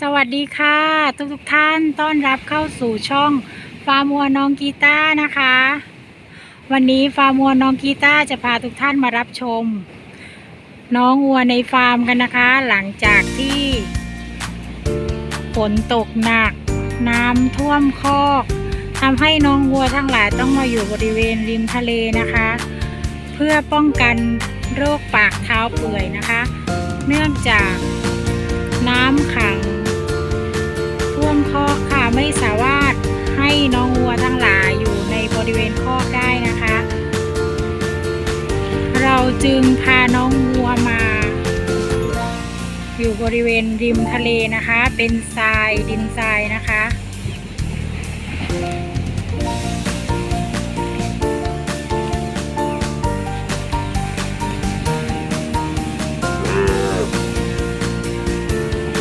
สวัสดีค่ะ ทุกทุกท่านต้อนรับเข้าสู่ช่องฟาร์มัวน้องกีตาร์นะคะ วันนี้ฟาร์มัวน้องกีตาร์จะพาทุกท่านมารับชม น้องวัวในฟาร์มกันนะคะ หลังจากที่ฝนตกหนัก น้ำท่วมคอกทำให้น้องวัวทั้งหลายต้องมาอยู่บริเวณริมทะเลนะคะ เพื่อป้องกันโรคปากเท้าเปื่อยนะคะ เนื่องจากน้ำขัง คอกค่ะไม่สามารถให้น้องวัวทั้งหลายอยู่ในบริเวณคอกได้นะคะ เราจึงพาน้องวัวมา อยู่บริเวณริมทะเลนะคะ เป็นทรายดินทรายนะคะ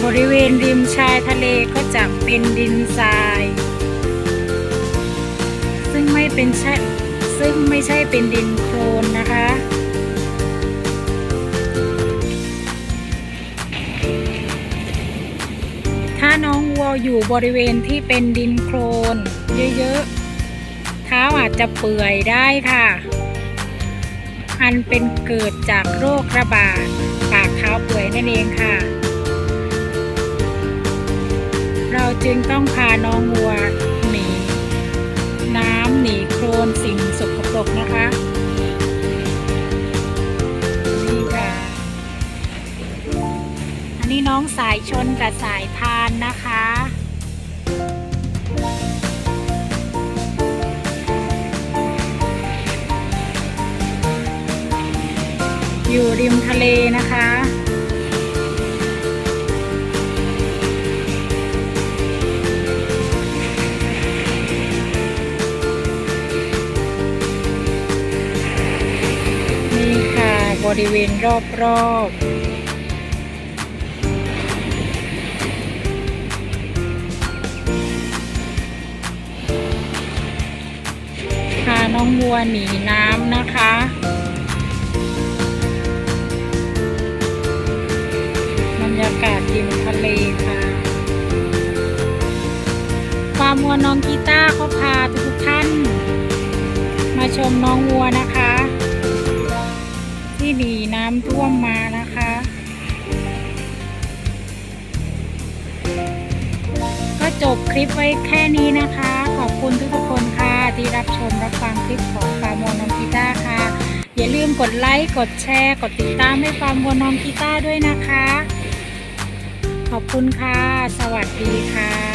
บริเวณริมชายทะเลก็จะเป็นดินทราย ซึ่งไม่เป็นใช่ซึ่งไม่ใช่เป็นดินโคลนนะคะถ้าน้องวัวอยู่บริเวณที่เป็นดินโคลนเยอะๆเท้าอาจจะเปื่อยได้ค่ะ อันเป็นเกิดจากโรคระบาดปากเท้าเปื่อยนั่นเองค่ะ จึงต้องพาน้องวัวหนี น้ำหนีโคลนสิ่งสกปรกนะคะนี่ค่ะอันนี้น้องสายชนกับสายทานนะคะอยู่ริมทะเลนะคะ ริเวณรอบๆพาน้องวัวหนีน้ำนะคะ บรรยากาศริมทะเลค่ะฟาร์มวัวน้องกีตาร์เขาพาทุกท่าน มาชมน้องวัวนะคะ หนีน้ำท่วมมานะคะ ก็จบคลิปไว้แค่นี้นะคะ ขอบคุณทุกคนค่ะ ที่รับชมรับฟังคลิปของฟาร์มน้องกีตาค่ะ อย่าลืมกดไลค์ กดแชร์ กดติดตามให้ฟาร์มน้องกีตาด้วยนะคะ ขอบคุณค่ะ สวัสดีค่ะ